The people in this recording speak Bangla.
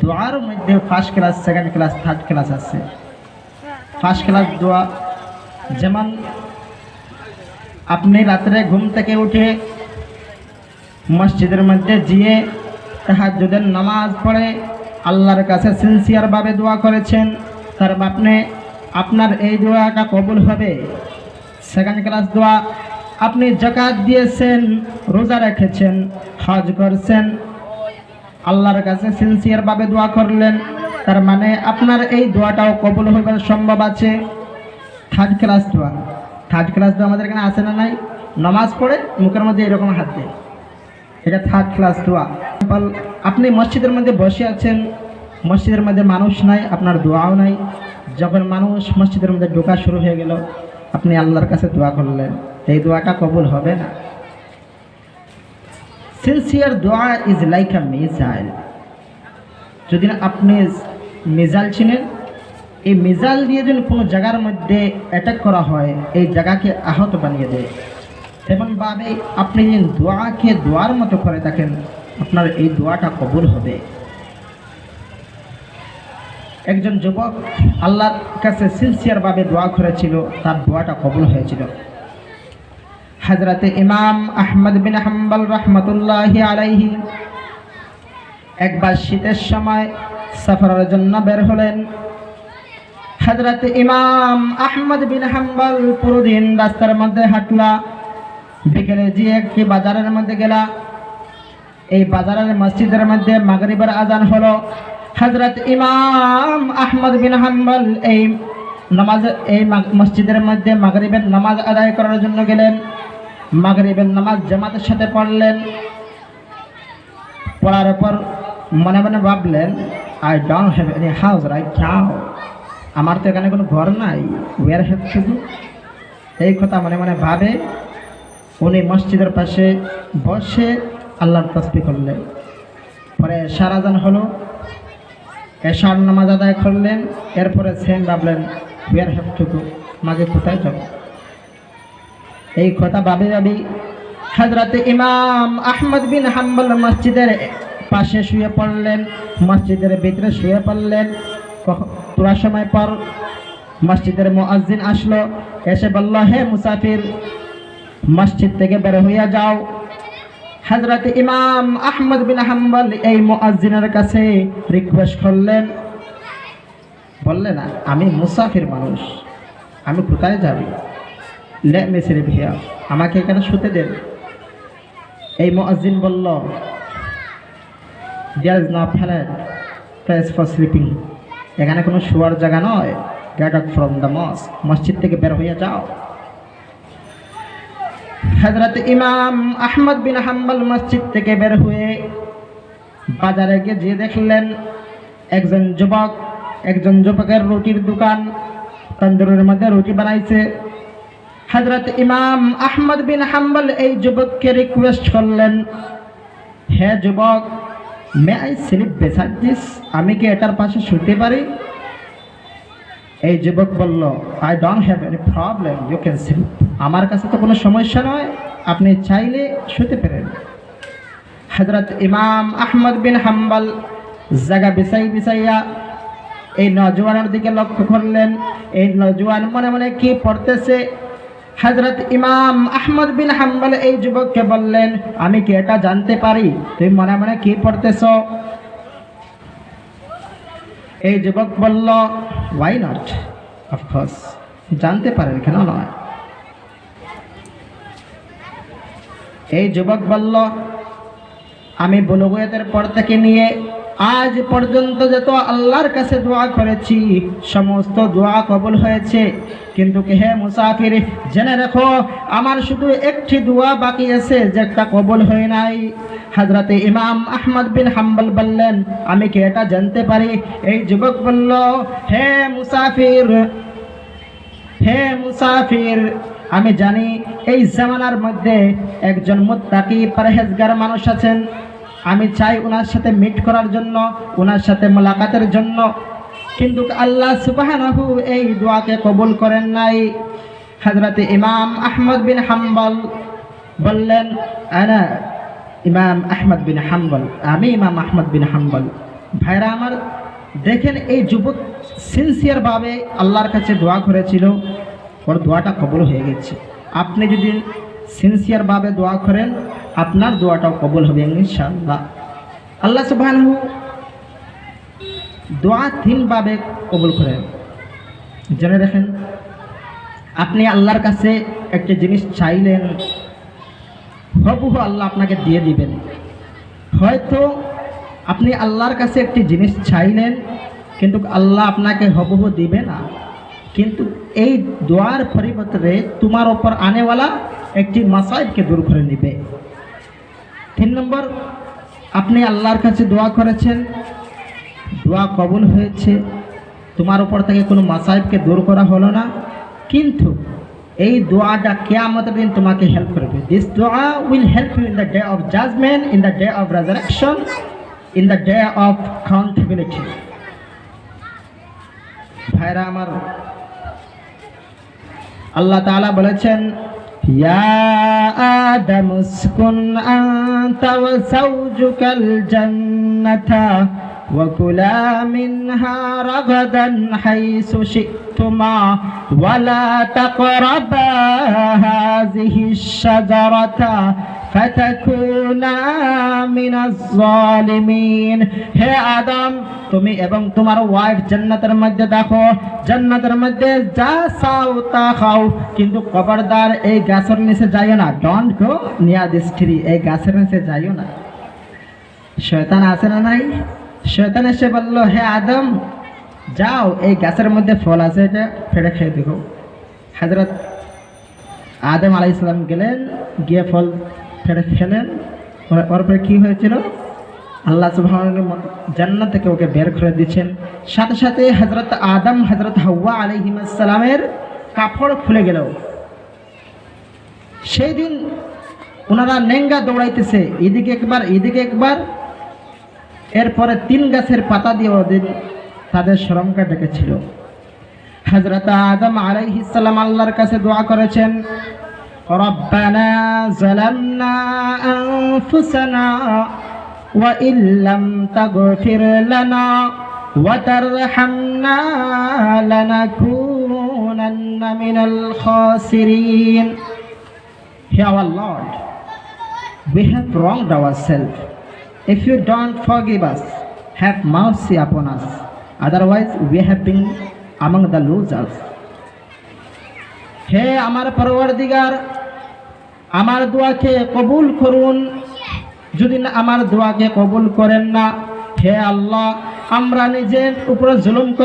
দোয়ার মধ্যে first class second class third class আছে। ফার্স্ট ক্লাস দোয়া, যেমন আপনি রাত্রে ঘুম থেকে উঠে মসজিদের মধ্যে গিয়ে তাহাজ্জুদের নামাজ পড়ে আল্লাহর কাছে সিনসিয়ারভাবে দোয়া করেছেন, তার আপনি আপনার এই দোয়াটা কবুল হবে। সেকেন্ড ক্লাস দোয়া, আপনি জাকাত দিয়েছেন, রোজা রেখেছেন, হজ করছেন আল্লাহর কাছে সিনসিয়ারভাবে দোয়া করলেন। তার মানে আপনার এই দোয়াটাও কবুল হবার সম্ভব আছে। থার্ড ক্লাস দোয়া। থার্ড ক্লাস দোয়া আমাদের এখানে আসে না নাই? নামাজ পড়ে মুখের মধ্যে এরকম হাত দেয়। এটা থার্ড ক্লাস দোয়া। আপনি মসজিদের মধ্যে বসে আছেন, মসজিদের মধ্যে মানুষ নাই, আপনার দোয়াও নাই। যখন মানুষ মসজিদের মধ্যে ঢোকা শুরু হয়ে গেল, আপনি আল্লাহর কাছে দোয়া করলেন। এই দোয়াটা কবুল হবে না। সিনসিয়ার দোয়া ইজ লাইক আ মিসাইল যদি আপনি মিজাইল চিনেন, এই মিজাইল দিয়ে যদি কোনো জায়গার মধ্যে অ্যাটাক করা হয়, এই জায়গাকে আহত বানিয়ে দেয়। তেমনভাবে আপনি যদি দোয়াকে দোয়ার মতো করে থাকেন আপনার এই দোয়াটা কবুল হবে। একজন যুবক আল্লাহর কাছে সিনসিয়ারভাবে দোয়া করেছিল, তার দোয়াটা কবুল হয়েছিল। হজরতে ইমাম আহমদ বিন হাম্বল রহমতুল্লাহ আলাইহি একবার শীতের সময় সফরের জন্য বের হলেন। হজরত ইমাম আহমদ বিন হাম্বল পুরোদিন রাস্তার মধ্যে হাঁটলা, বিকেলে যে একটি বাজারের মধ্যে গেলা। এই বাজারের মসজিদের মধ্যে মাগরিবের আজান হলো। হজরত ইমাম আহমদ বিন হাম্বল এই নামাজ, এই মসজিদের মধ্যে মাগরিবের নামাজ আদায় করার জন্য গেলেন। মাগরিবের নামাজ জামাতের সাথে পড়লেন। পড়ার পর মনে মনে ভাবলেন, I don't have any house right now. আমার তো এখানে কোনো ঘর নাই। ওয়ার হ্যাভ শুধু এই কথা মনে মনে ভাবে। উনি মসজিদের পাশে বসে আল্লাহর তসবি করলেন। পরে সারাজান হলো। এশার নামাজ আদায় করলেন। এরপরে সেম ভাবলেন ওয়ার হ্যাভ টুকু মাঝে কোথায় যাব? এই কথা ভাবি ভাবি হজরত ইমাম আহমদ বিন হাম্বল মসজিদের পাশে শুয়ে পড়লেন, মসজিদের ভিতরে শুয়ে পড়লেন। তোরা সময় পর মসজিদের মুয়াজ্জিন আসলো, এসে বলল, হে মুসাফির, মসজিদ থেকে বের হইয়া যাও। হজরত ইমাম আহমদ বিন হাম্বল এই মুয়াজ্জিনের কাছে রিকোয়েস্ট করলেন। বললেন, আমি মুসাফির মানুষ, আমি কোথায় যাবি? লে মেসির ভিয়া আমাকে এখানে শুতে দেন। এই মুয়াজ্জিন বলল there is not flat place for sleeping এখানে কোনো শোয়ার জায়গা নয়। Get out from the mosque মসজিদ থেকে বের হইয়া যাও। হজরত ইমাম আহমদ বিন হাম্বল মসজিদ থেকে বের হয়ে বাজারে গিয়ে যে দেখলেন, একজন যুবক, একজন যুবকের রুটির দোকান, তন্দুরের মধ্যে রুটি বানাইছে। হজরত ইমাম আহমদ বিন হাম্বল এই যুবককে রিকোয়েস্ট করলেন, হে যুবক may I sleep beside this আমি কি এটার পাশে শুতে পারি? এই যুবক বলল I don't have any problem you can sleep আমার কাছে তো কোনো সমস্যা নয়, আপনি চাইলে শুতে পারেন। হজরত ইমাম আহমদ বিন হাম্বল জায়গা বিছাই বিছাইয়া এই নজওয়ানের দিকে লক্ষ্য করলেন। এই নজওয়ান মনে মনে কি পড়তেছে? হজরত ইমাম আহমদ বিন হাম্বল এই যুবককে বললেন, আমি কি এটা জানতে পারি? তুমি মনে মনে কি পড়তেছ? এই যুবক বলল ওয়াই নট অফকোর্স জানতে পারেন কেন নয়? এই যুবক বলল, আমি বলগুয়েতের পর থেকে নিয়ে আজ পর্যন্ত যত আল্লাহর কাছে দোয়া করেছি, সমস্ত দোয়া কবল হয়েছে। কিন্তু হে মুসাফির, জেনে রাখো, আমার শুধু একটি দোয়া বাকি আছে, যেটা কবল হয় নাই। হাজরাতে ইমাম আহমদ বিন হাম্বল বললেন, আমি কি এটা জানতে পারি? এই যুবক বলল, হে মুসাফির হে মুসাফির, আমি জানি এই জামানার মধ্যে একজন মুত্তাকি পরহেজগার মানুষ আছেন। আমি চাই ওনার সাথে মিট করার জন্য, ওনার সাথে মোলাকাতের জন্য। কিন্তু আল্লাহ সুবহানাহু এই দোয়াকে কবুল করেন নাই। হজরত ইমাম আহমদ বিন হাম্বল বললেন ইমাম আহমদ বিন হাম্বল, আমি ইমাম আহমদ বিন হাম্বল। ভাইরা আমার, দেখেন এই যুবক সিনসিয়ারভাবে আল্লাহর কাছে দোয়া করেছিল, ওর দোয়াটা কবল হয়ে গেছে। আপনি যদি সিনসিয়ারভাবে দোয়া করেন আপনার দোয়াটাও কবল হবে ইনশাআল্লাহ। আল্লাহ সুবহানাহু দোয়া তিনভাবে কবুল করেন। জেনে রাখেন, আপনি আল্লাহর কাছে একটা জিনিস চাইলেন, হবুহু আল্লাহ আপনাকে দিয়ে দিবেন। হয়তো আপনি আল্লাহর কাছে একটি জিনিস চাইলেন, কিন্তু আল্লাহ আপনাকে হবহু দিবে না। কিন্তু এই দোয়ার পরিবর্তে তোমার ওপর আনেওয়ালা একটি মাসাইবকে দূর করে নিবে। তিন নম্বর, আপনি আল্লাহর কাছে দোয়া করেছেন। দোয়া কবুল হয়েছে। তোমার উপর থেকে কোনো মাসাইবকে দূর করা হলো না। কিন্তু এই দোয়াটা কেয়ামতের দিন তোমাকে হেল্প করবে। দিস দোয়া will help you in the day of judgement in the day of resurrection in the day of accountability ভাইরা আমার, আল্লাহ তাআলা বলেছেন আদম উসকুন আনতা ওয়া যাওজুকাল জান্নাতা وكلا منها رغدا حيث شئتما ولا تقربا هذه الشجرة فتكونا من الظالمين হে আদম তুমি এবং তোমার ওয়াইফ জান্নাতের মধ্যে দেখো জান্নাতের মধ্যে যা চাও তা খাও কিন্তু খবরদার এই গাছের নিচে যাইও না don't go near this tree এই গাছের নিচে যাইও না শয়তান আছে না নাই শয়তান এসে বলল, হে আদম, যাও, এই গাছের মধ্যে ফল আছে, এটা ফেড়ে খেয়ে দেখো। হাজরত আদম আলাই ইসলাম গেলেন, গিয়ে ফল ফেড়ে খেলেন। ওর- পরে কী হয়েছিল? আল্লাহ সুবহানাহু জান্নাত থেকে ওকে বের করে দিচ্ছেন। সাথে সাথে হজরত আদম হজরত হাওয়া আলাইহিমাসালামের কাপড় খুলে গেল। সেই দিন ওনারা নেঙ্গা দৌড়াইতেছে। এদিকে একবার এদিকে একবার। এরপরে তিন গাছের পাতা দিয়ে ওদিন তাদের শ্রমকে ডেকেছিল হজরত আদম আলাইহিসাল্লাম আল্লাহর কাছে দোয়া করেছেন ربنا ظلمنا أنفسنا وإن لم تغفر لنا وترحمنا لنكونن من الخاسرين Hear our Lord we have wronged ourselves. If you don't forgive us, have mercy upon us. Otherwise, we have been among the losers. হে আমার পরবর্তীগার আমার দোয়াকে কবুল করুন যদি না আমার দোয়াকে কবুল করেন না হে আল্লাহ আমরা নিজের উপরে জুলুম